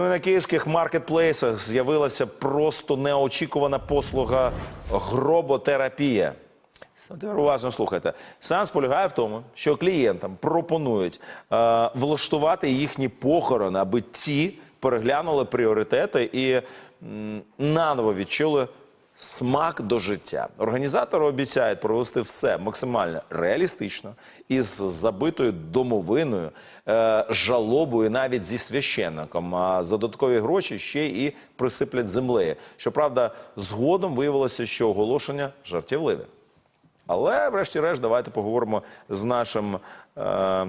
Ну, На київських маркетплейсах з'явилася просто неочікувана послуга гроботерапія. Уважно слухайте. Сеанс полягає в тому, що клієнтам пропонують е, влаштувати їхні похорони, аби ті переглянули пріоритети і м, наново відчули смак до життя. Організатори обіцяють провести все максимально реалістично із забитою домовиною, е, жалобою, навіть зі священником. А за додаткові гроші ще і присиплять землею. Щоправда, згодом виявилося, що оголошення жартівливе. Але, врешті-решт, давайте поговоримо з нашим. Е,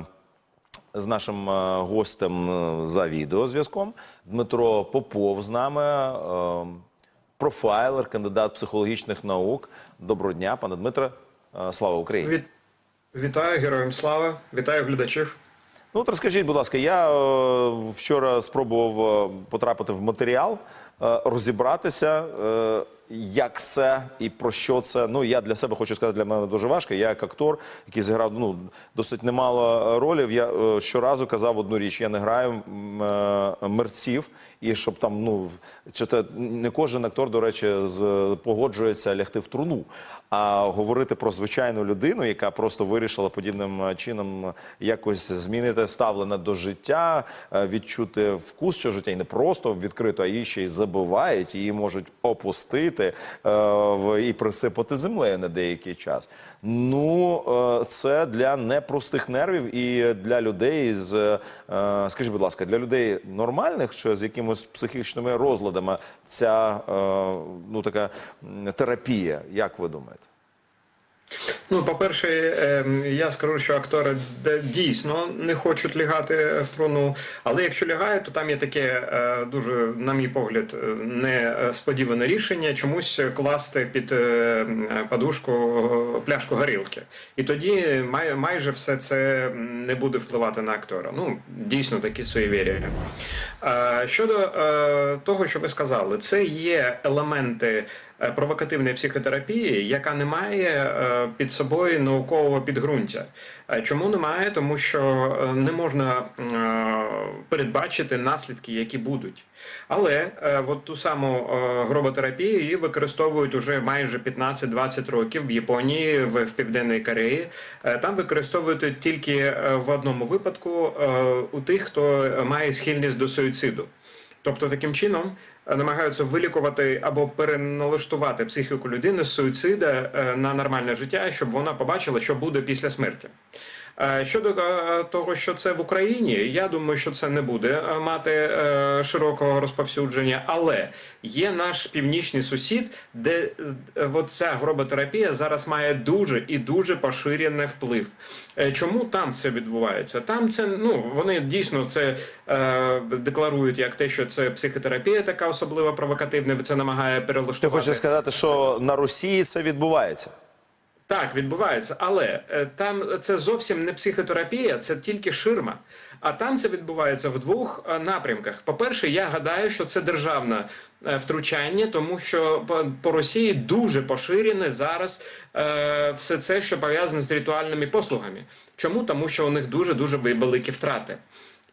з нашим е, гостем за відеозв'язком Дмитро Попов з нами, профайлер, кандидат психологічних наук. Доброго дня, пане Дмитре. Е, Слава Україні! Від... Вітаю героям слава, вітаю глядачів. Ну, от розкажіть, будь ласка, я е, вчора спробував е, потрапити в матеріал, е, розібратися, е, як це і про що це. Ну, я для себе хочу сказати, для мене дуже важко. Я як актор, який зіграв ну, досить немало ролів, я е, щоразу казав одну річ: я не граю е, мерців, і щоб там, ну, чи те, не кожен актор, до речі, з, погоджується лягти в труну, а говорити про звичайну людину, яка просто вирішила подібним е, чином якось змінити ставлення до життя, е, відчути вкус цього життя і не просто відкрито, а її ще й забивають, її можуть опустити е, в- і присипати землею на деякий час. Ну, е, це для непростих нервів і для людей з, е, скажіть, будь ласка, для людей нормальних чи з якимось психічними розладами ця е, ну, така терапія, як ви думаєте? Ну, по-перше, ем, я скажу, що актори дійсно не хочуть лягати в труну, але якщо лягають, то там є таке е, дуже, на мій погляд, е, несподіване рішення чомусь класти під е, подушку пляшку горілки. І тоді май, майже все це не буде впливати на актора. Ну, дійсно такі суєвір'я. Е, Щодо того, що ви сказали, це є елементи провокативної психотерапії, яка не має е, під собою наукового підґрунтя. Е, Чому немає? Тому що е, не можна е, передбачити наслідки, які будуть. Але е, от ту саму е, гроботерапію її використовують уже майже 15-20 років в Японії, в, Південній Кореї. Е, Там використовують тільки е, в одному випадку е, у тих, хто має схильність до суїциду. Тобто таким чином е, намагаються вилікувати або переналаштувати психіку людини з суїцида е, на нормальне життя, щоб вона побачила, що буде після смерті. Е, Щодо е, того, що це в Україні, я думаю, що це не буде е, мати широкого розповсюдження, але є наш північний сусід, де ця гроботерапія зараз має дуже і дуже поширений вплив. Чому там це відбувається? Там це ну вони дійсно це декларують як те, що це психотерапія, така особливо провокативна. Це намагає Ти перелаштувати. хочеш сказати, що на Росії це відбувається? Так, відбувається, але е, там це зовсім не психотерапія, це тільки ширма. А там це відбувається в двох е, напрямках. По-перше, я гадаю, що це державне е, втручання, тому що по, по Росії дуже поширене зараз е, все це, що пов'язане з ритуальними послугами. Чому? Тому що у них дуже дуже великі втрати.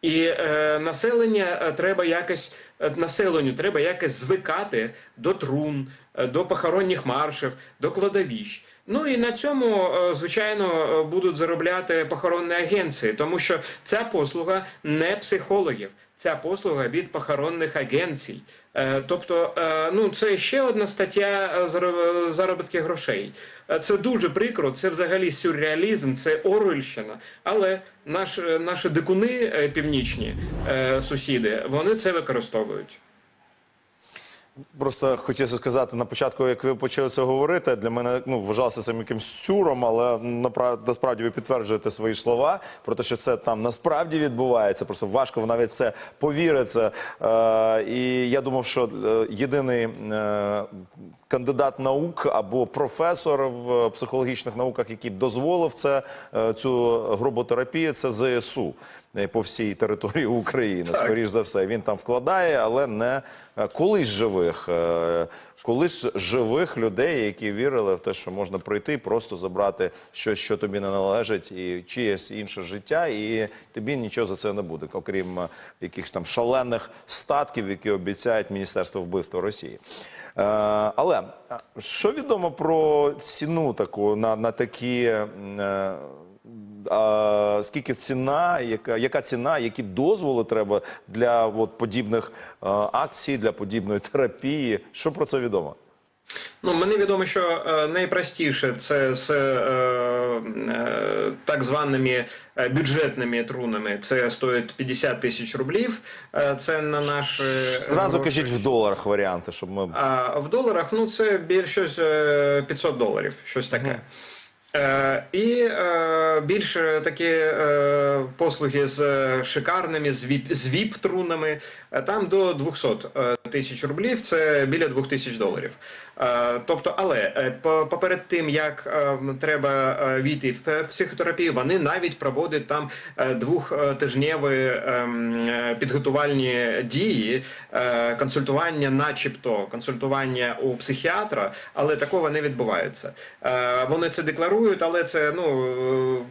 І е, населення е, треба якось е, населенню треба якось звикати до трун, е, до похоронних маршів, до кладовищ. Ну і на цьому, е, звичайно, е, будуть заробляти похоронні агенції, тому що ця послуга не психологів, ця послуга від похоронних агенцій. Е, Тобто, ну це ще одна стаття заробітки грошей. Це дуже прикро, це взагалі сюрреалізм, це Орвельщина. Але наш, наші дикуни північні сусіди, вони це використовують. Просто хотілося сказати на початку, як ви почали це говорити, для мене ну вважалося це якимсь сюром, але насправді ви підтверджуєте свої слова про те, що це там насправді відбувається. Просто важко навіть це повірити. Е, і я думав, що е, єдиний е, кандидат наук або професор в психологічних науках, який дозволив це е, цю гроботерапію, це ЗСУ по всій території України. Скоріш за все, він там вкладає, але не е, колись живих, е, колись живих людей, які вірили в те, що можна прийти і просто забрати щось, що тобі не належить, і чиєсь інше життя, і тобі нічого за це не буде, окрім е, якихось там шалених статків, які обіцяють Міністерство вбивства Росії. Е, але що відомо про ціну таку на, на такі. А, скільки ціна, яка, яка ціна, які дозволи треба для от, подібних е, акцій, для подібної терапії? Що про це відомо? Ну, мені відомо, що е, найпростіше це з е, е, так званими е, бюджетними трунами. Це стоїть 50 тисяч рублів. Це на наш Зразу кажіть в доларах варіанти, щоб ми. А в доларах ну це більш щось е, 500 доларів, щось таке. Е, і більш більше такі е, послуги з е, шикарними, з віп, з віп-трунами, е, там до 200 е, тисяч рублів, це біля 2000 доларів. Е, тобто, але е, по- поперед тим, як е, треба війти в психотерапію, вони навіть проводять там двохтижневі ем, підготувальні дії, консультування, начебто консультування у психіатра, але такого не відбувається. Вони це декларують, але це ну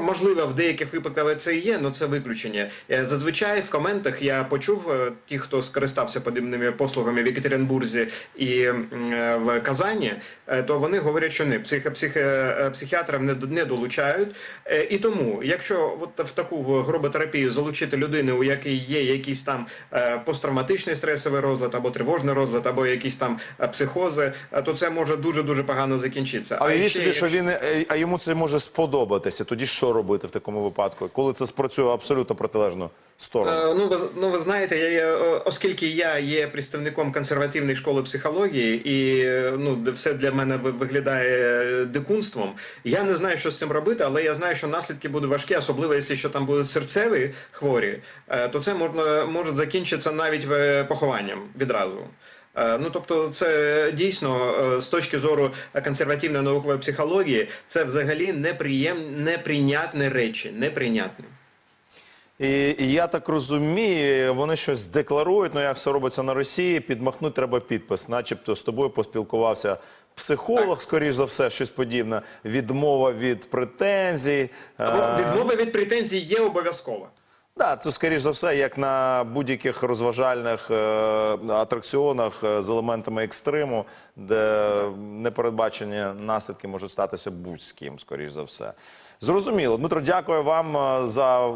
можливо в деяких випадках це і є, але це виключення. Зазвичай в коментах я почув ті, хто скористався подібними послугами в Екатеринбурзі і в Казані, е, то вони говорять, що не псих, псих, е, психіатрам не, не долучають. Е, І тому, якщо от в таку груботерапію залучити людину, у якій є якийсь там посттравматичний стресовий розлад, або тривожний розлад, або якісь там психози, то це може дуже дуже погано закінчитися. А уявіть ще собі, що він а йому це може сподобатися. Тоді що робити в такому випадку, коли це спрацює абсолютно протилежну сторону? Е, Ну ви ну ви знаєте, я оскільки я є представником консервативної школи психології, і ну все для мене виглядає е, дикунством. Я не знаю, що з цим робити, але я знаю, що наслідки будуть важкі, особливо якщо що там будуть серцеві хворі, е, то це можна може закінчитися навіть похованням відразу. Ну, тобто, це дійсно з точки зору консервативної наукової психології, це взагалі неприєм, неприйнятні речі, неприйнятні. І, і я так розумію, вони щось декларують, ну як все робиться на Росії, підмахнути треба підпис, начебто з тобою поспілкувався психолог, скоріш за все, щось подібне, відмова від претензій. Е, відмова від претензій є обов'язкова. Да, це скоріш за все, як на будь-яких розважальних е, атракціонах е, з елементами екстриму, де непередбачені наслідки можуть статися будь з ким, скоріш за все. Зрозуміло. Дмитро, дякую вам е, за,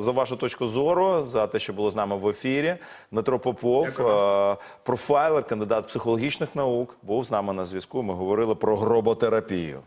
за вашу точку зору, за те, що було з нами в ефірі. Дмитро Попов, Дякую. е, профайлер, кандидат психологічних наук, був з нами на зв'язку. Ми говорили про гроботерапію.